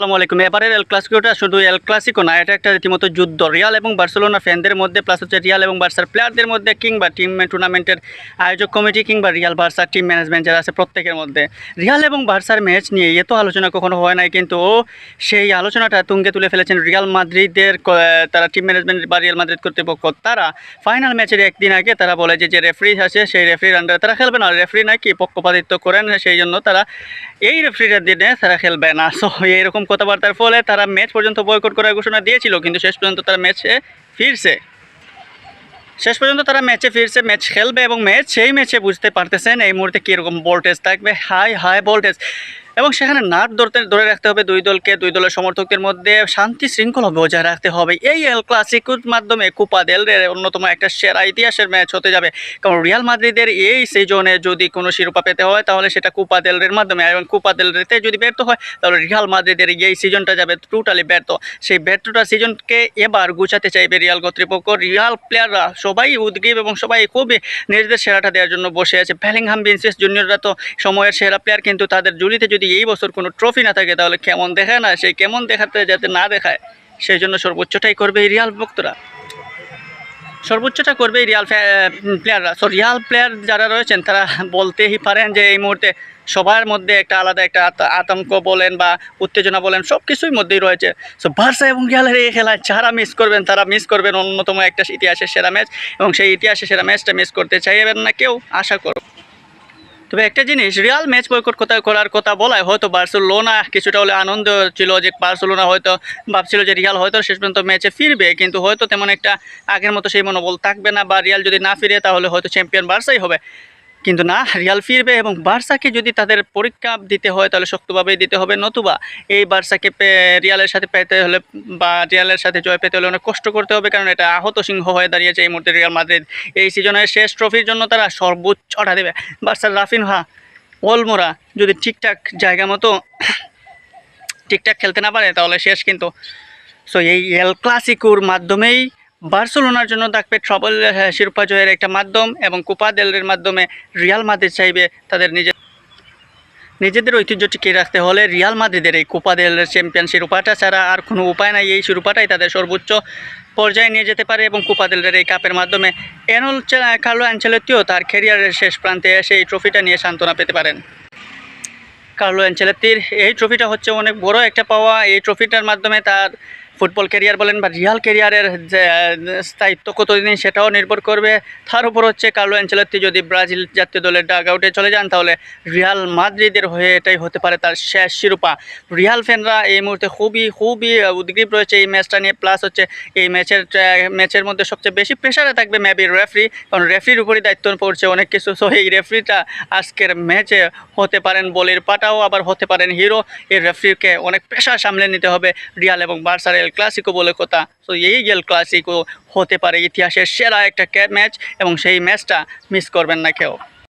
আসসালামু আলাইকুম। এবারের এল ক্লাসিকোটা শুধু এল ক্লাসিকো না, এটা একটা রীতিমতো যুদ্ধ। রিয়াল এবং বার্সেলোনা ফ্যানদের মধ্যে প্লাস হচ্ছে রিয়াল এবং বার্সার প্লেয়ারদের মধ্যে, কিংবা টিম টুর্নামেন্টের আয়োজক কমিটি কিংবা রিয়াল বার্সার টিম ম্যানেজমেন্ট যারা আছে প্রত্যেকের মধ্যে। রিয়াল এবং বার্সার ম্যাচ নিয়ে এত আলোচনা কখনো হয় নাই, কিন্তু ও সেই আলোচনাটা তুঙ্গে তুলে ফেলেছেন রিয়াল মাদ্রিদের তারা টিম ম্যানেজমেন্ট বা রিয়াল মাদ্রিদ কর্তৃপক্ষ। তারা ফাইনাল ম্যাচের একদিন আগে তারা বলে যে যে রেফারি আছে, সেই রেফারির আন্ডারে তারা খেলবে না। রেফারি নাকি পক্ষপাতিত্ব করেন, সেই জন্য তারা এই রেফারির দিনে তারা খেলবে না। সো এইরকম কথাবার্তার ফলে তারা ম্যাচ পর্যন্ত বয়কট করার ঘোষণা দিয়েছিল, কিন্তু শেষ পর্যন্ত তারা ম্যাচে ফিরছে। শেষ পর্যন্ত তারা ম্যাচে ফিরছে ম্যাচ খেলবে এবং ম্যাচ সেই ম্যাচে বুঝতে পারতেছেন এই মুহূর্তে কীরকম ভোল্টেজ থাকবে। হাই হাই ভোল্টেজ এবং সেখানে নাট ধরতে, ধরে রাখতে হবে দুই দলকে, দুই দলের সমর্থকদের মধ্যে শান্তি শৃঙ্খলা বজায় রাখতে হবে। এই এল ক্লাসিকোর মাধ্যমে কুপা দেল অন্যতম একটা সেরা ইতিহাসের ম্যাচ হতে যাবে। কারণ রিয়াল মাদ্রিদের এই সিজনে যদি কোনো শিরোপা পেতে হয়, তাহলে সেটা কুপা দেল রের মাধ্যমে। এবং কুপা দেল রেতে যদি ব্যর্থ হয়, তাহলে রিয়াল মাদ্রিদের এই সিজনটা যাবে টোটালি ব্যর্থ। সেই ব্যর্থটা সিজনকে এবার গুছাতে চাইবে রিয়াল কর্তৃপক্ষ। রিয়াল প্লেয়াররা সবাই উদ্গ্রীব এবং সবাই খুবই নিজেদের সেরাটা দেওয়ার জন্য বসে আছে। ব্যালিংহাম ভিনসিয়াস জুনিয়ররা তো সময়ের সেরা প্লেয়ার কিন্তু তাদের জুলিতে যদি এই বছর কোনো ট্রফি না থাকে, তাহলে কেমন দেখায় না? সেই কেমন দেখাতে যাতে না দেখায়, সেই জন্য সর্বোচ্চটাই করবে রিয়াল ভক্তরা। সর্বোচ্চটা করবে রিয়াল প্লেয়াররা সো রিয়াল প্লেয়ার যারা রয়েছেন, তারা বলতেই পারেন যে এই মুহূর্তে সবার মধ্যে একটা আলাদা একটা আত- আতঙ্ক বলেন বা উত্তেজনা বলেন সব কিছুই মধ্যেই রয়েছে। সো বার্সা এবং রিয়ালের এই খেলায় যারা মিস করবেন, তারা মিস করবেন অন্যতম একটা ইতিহাসের সেরা ম্যাচ এবং সেই ইতিহাসের সেরা ম্যাচটা মিস করতে চাইবেন না কেউ, আশা করো তবে একটা জিনিস রিয়াল ম্যাচ বয়কট কথা করার কথা বলায়, হয়তো বার্সেলোনা কিছুটা হলে আনন্দ ছিল যে বার্সেলোনা হয়তো ভাবছিল যে রিয়াল হয়তো শেষ পর্যন্ত ম্যাচে ফিরবে, কিন্তু হয়তো তেমন একটা আগের মতো সেই মনোবল থাকবে না বা রিয়াল যদি না ফিরে তাহলে হয়তো চ্যাম্পিয়ন বার্সাই হবে। কিন্তু না, রিয়াল ফিরবে এবং বার্সাকে যদি তাদের পরীক্ষা দিতে হয়, তাহলে শক্তভাবেই দিতে হবে। নতুবা এই বার্সাকে রিয়ালের সাথে পেতে হলে বা রিয়ালের সাথে জয় পেতে হলে অনেক কষ্ট করতে হবে, কারণ এটা আহত সিংহ হয়ে দাঁড়িয়েছে এই মুহূর্তে রিয়াল মাদ্রিদ। এই সিজনের শেষ ট্রফির জন্য তারা সর্বোচ্চটা দেবে। বার্সার রাফিনহা অলমোরা যদি ঠিকঠাক জায়গা মতো ঠিকঠাক খেলতে না পারে, তাহলে শেষ কিন্তু। সো এই এল ক্লাসিকোর মাধ্যমেই বার্সেলোনার জন্য থাকবে ট্রাবল শিরোপা জয়ের একটা মাধ্যম এবং কোপা দেলের মাধ্যমে রিয়াল মাদ্রিদ চাইবে তাদের নিজের নিজেদের ঐতিহ্য টিকিয়ে রাখতে হলে রিয়াল মাদ্রিদের এই কোপা দেলের চ্যাম্পিয়ন শিরোপাটা ছাড়া আর কোনো উপায় নাই। এই শিরোপাটাই তাদের সর্বোচ্চ পর্যায়ে নিয়ে যেতে পারে এবং কোপা দেলের এই কাপের মাধ্যমে এনল কার্লো অ্যাঞ্চেলত্তিও তার ক্যারিয়ারের শেষ প্রান্তে এসে এই ট্রফিটা নিয়ে সান্ত্বনা পেতে পারেন। কার্লো অ্যাঞ্চেলত্তির এই ট্রফিটা হচ্ছে অনেক বড় একটা পাওয়া। এই ট্রফিটার মাধ্যমে তার ফুটবল ক্যারিয়ার বলেন বা রিয়াল ক্যারিয়ারের যে স্থায়িত্ব কতদিন সেটাও নির্ভর করবে। তার উপর হচ্ছে কার্লো অ্যাঞ্চেলত্তি যদি ব্রাজিল জাতীয় দলের ডাগ আউটে চলে যান, তাহলে রিয়াল মাদ্রিদের হয়ে এটাই হতে পারে তার শেষ শিরোপা। রিয়াল ফ্যানরা এই মুহূর্তে খুবই খুবই উদ্গ্রীব রয়েছে এই ম্যাচটা নিয়ে, প্লাস হচ্ছে এই ম্যাচের ম্যাচের মধ্যে সবচেয়ে বেশি প্রেশারে থাকবে মেবি রেফারি, কারণ রেফারির উপরই দায়িত্ব পড়ছে অনেক কিছু। সো এই রেফারিটা আজকের ম্যাচে হতে পারেন বলির পাটাও আবার হতে পারেন হিরো। এই রেফারিকে অনেক প্রেশার সামলে নিতে হবে রিয়াল এবং বার্সার এল ক্লাসিকো বলে কথা। তো এই এল ক্লাসিকো হতে পারে ইতিহাসের সেরা একটা ম্যাচ এবং সেই ম্যাচটা মিস করবেন না কেউ।